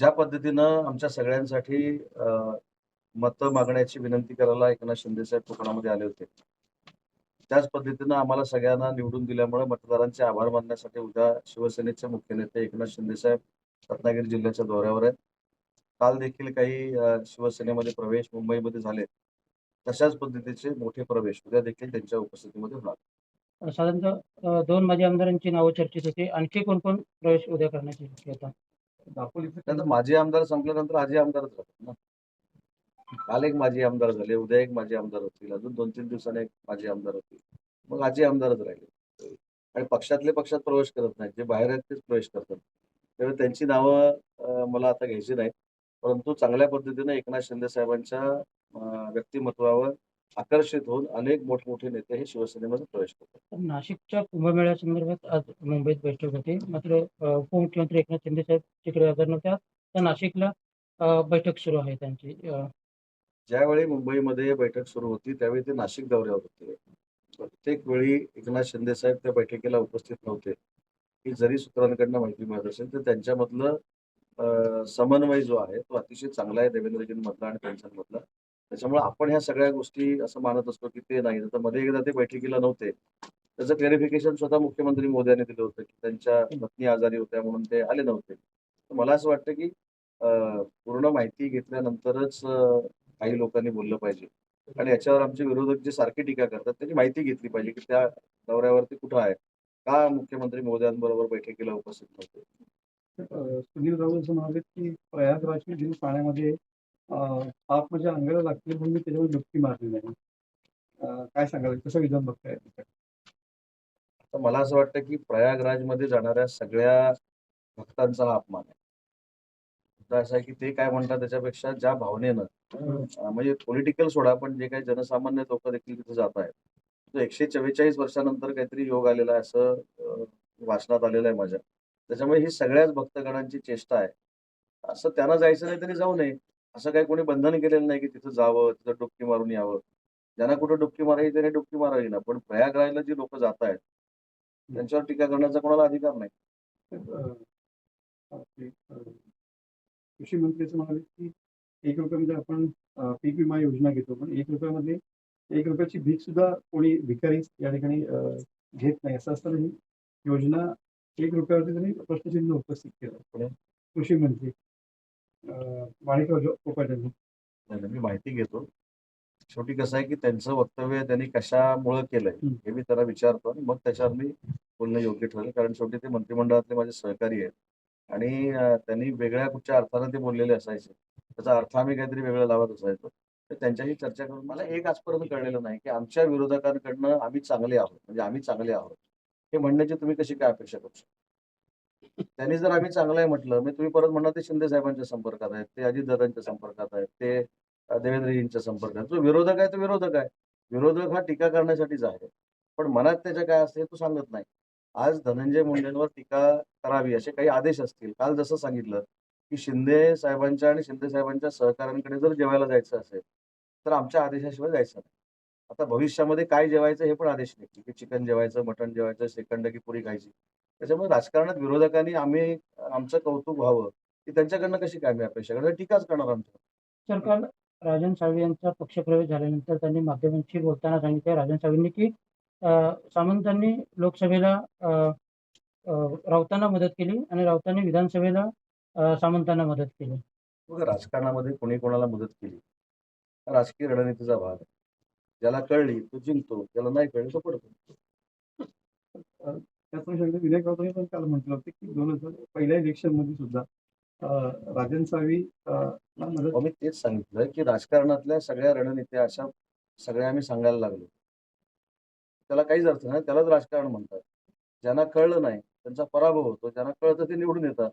ज्या पद्धतीनं आमच्या सगळ्यांसाठी मतं मागण्याची विनंती करायला एकनाथ शिंदे साहेब कोकणामध्ये आले होते. त्याच पद्धतीनं आम्हाला सगळ्यांना निवडून दिल्यामुळे मतदारांचे आभार मानण्यासाठी उद्या शिवसेनेचे मुख्य नेते एकनाथ शिंदे साहेब रत्नागिरी जिल्ह्याच्या दौऱ्यावर आहेत. काल देखील काही शिवसेनेमध्ये प्रवेश मुंबईमध्ये झाले. तशाच पद्धतीचे मोठे प्रवेश उद्या देखील त्यांच्या उपस्थितीमध्ये होणार. साधारणतः दोन माजी आमदारांची नावं चर्चेत होती. आणखी कोण कोण प्रवेश उद्या करण्याची शक्यता? त्यानंतर माजी आमदार संपल्यानंतर आजी आमदारच राहतात ना. काल एक माजी आमदार झाले उद्या एक माजी आमदार होतील अजून दोन तीन दिवसांनी एक माजी आमदार होतील मग आजी आमदारच राहिले. आणि पक्षातले पक्षात प्रवेश करत नाहीत जे बाहेर आहेत तेच प्रवेश करतात. त्यामुळे त्यांची नावं मला आता घ्यायची नाहीत. परंतु चांगल्या पद्धतीनं एकनाथ शिंदे साहेबांच्या व्यक्तिमत्वावर आकर्षित होऊन अनेक मोठमोठे नेते हे शिवसेनेमध्ये प्रवेश करतात. नाशिकच्या कुंभमेळ्यासंदर्भात आज मुंबईत बैठक होती. मात्र उपमुख्यमंत्री एकनाथ शिंदे साहेब तिकडे हजर नव्हत्या तर नाशिकला बैठक सुरू आहे त्यांची. ज्यावेळी मुंबईमध्ये बैठक सुरू होती त्यावेळी ते नाशिक दौऱ्यावर होते. प्रत्येक वेळी एकनाथ शिंदे साहेब त्या बैठकीला उपस्थित नव्हते. की जरी सूत्रांकडनं माहिती मिळत असेल तर त्यांच्यामधलं समन्वय जो आहे तो अतिशय चांगला आहे. देवेंद्रजींमधला आणि त्यांच्यामधला. त्याच्यामुळे आपण ह्या सगळ्या गोष्टी असं मानत असतो की ते नाही. तर मध्ये एकदा ते बैठकीला नव्हते. त्याचं क्लॅरिफिकेशन स्वतः मुख्यमंत्री मोदयांनी दिलं होतं की त्यांच्या पत्नी आजारी होत्या म्हणून ते आले नव्हते. मला असं वाटतं की पूर्ण माहिती घेतल्यानंतरच काही लोकांनी बोललं पाहिजे. आणि याच्यावर आमचे विरोधक जे सारखी टीका करतात त्याची माहिती घेतली पाहिजे की त्या दौऱ्यावरती कुठं आहे. का मुख्यमंत्री मोदयांबरोबर बैठकीला उपस्थित नव्हते? सुनील राऊत असं म्हणाले की प्रयागराजच्या दिन पाण्यामध्ये साप माझ्या अंगाला लागले म्हणून मी त्याच्यावर डुबकी मारली नाही. काय सांगाल? कसं विधान बघताय तर मला असं वाटतं की प्रयागराजमध्ये जाणाऱ्या सगळ्या भक्तांचा हा अपमान आहे. मुद्दा असा आहे की ते काय म्हणतात त्याच्यापेक्षा ज्या भावनेनं म्हणजे पॉलिटिकल सोडा पण जे काही जनसामान्य लोक देखील तिथे जात आहेत. तो एकशे चव्वेचाळीस वर्षानंतर काहीतरी योग आलेला आहे असं वाचनात आलेलं आहे माझ्या. त्याच्यामुळे ही सगळ्याच भक्तगणांची चेष्टा आहे. असं त्यांना जायचं नाही तरी जाऊ नये. असं काही कोणी बंधन केलेलं नाही की तिथं जावं तिथं डुबकी मारून यावं. ज्यांना कुठं डुबकी मारायची त्याने डुबकी मारावी ना. पण प्रयागराजला जी लोक जात आहेत त्यांच्यावर टीका करण्याचा कोणाला अधिकार नाही. कृषी मंत्री असं म्हणाले की एक रुपयामध्ये म्हणजे आपण पीक विमा योजना घेतो पण एक रुपयामध्ये एक रुपयाची भीक सुद्धा कोणी भिकारी या ठिकाणी घेत नाही. असं असताना ही योजना एक रुपयावरती त्यांनी प्रश्नचिन्ह उपस्थित केलं. कृषी मंत्री. माणिकराव मी माहिती घेतो. शेवटी कसं आहे की त्यांचं वक्तव्य त्यांनी कशामुळं केलंय हं. मी त्याला विचारतो आणि मग त्याच्यावर मी बोलणं योग्य ठरेल. कारण शेवटी ते मंत्रिमंडळातले माझे सहकारी आहेत. आणि त्यांनी वेगळ्या कुठच्या अर्थानं ते बोललेले असायचे. त्याचा अर्थ आम्ही काहीतरी वेगळं लावत असायचो. तर त्यांच्याशी चर्चा करून मला एक आजपर्यंत कळलेलं नाही की आमच्या विरोधकांकडनं आम्ही चांगले आहोत. म्हणजे आम्ही चांगले आहोत. हे म्हणण्याची तुम्ही कशी काय अपेक्षा करू शकता? त्यांनी जर आम्ही चांगलं आहे म्हटलं मी तुम्ही परत म्हणणार ते शिंदे साहेबांच्या संपर्कात आहेत ते अजितदादांच्या संपर्कात आहेत ते देवेंद्रजींच्या संपर्कात जो विरोधक आहे तो विरोधक आहे. विरोधक हा टीका करण्यासाठीच आहे. पण मनात त्याच्या काय असते तो सांगत नाही. आज धनंजय मुंडेंवर टीका करावी असे काही आदेश असतील. काल जसं सांगितलं की शिंदे साहेबांच्या आणि शिंदे साहेबांच्या सहकाऱ्यांकडे जर जेवायला जायचं असेल तर आमच्या आदेशाशिवाय जायचं नाही. आता भविष्यामध्ये काय जेवायचं हे पण आदेश निघतील की चिकन जेवायचं मटण जेवायचं श्रीखंड की पुरी खायची. त्याच्यामुळे राजकारणात विरोधकांनी आम्ही आमचं कौतुक व्हावं की त्यांच्याकडनं कशी काय मी अपेक्षा करणार? टीकाच करणार आमच्या सरकार राजन साळवी यांचा पक्षप्रवेश झाल्यानंतर त्यांनी माध्यमांशी बोलताना सांगितलं राजन साळवींनी की सामंतांनी लोकसभेला राऊतांना मदत केली आणि राऊतांनी विधानसभेला सामंतांना मदत केली. राजकारणामध्ये कोणी कोणाला मदत केली? राजकीय रणनीतीचा भाग आहे. ज्याला कळली तो जिंकतो ज्याला नाही कळली तो पडतो. त्याच अनुषंगाने विनायक राऊतांनी पण काल म्हटलं होतं की दोन हजार पहिल्या इलेक्शनमध्ये सुद्धा राजन अहो, मी तेच सांगितलं की राजकारणातल्या सगळ्या रणनीत्या अशा सगळ्या आम्ही सांगायला लागलो. त्याला काहीच अर्थ नाही त्यालाच राजकारण म्हणतात. ज्यांना कळलं नाही त्यांचा पराभव होतो ज्यांना कळतं ते निवडून येतात.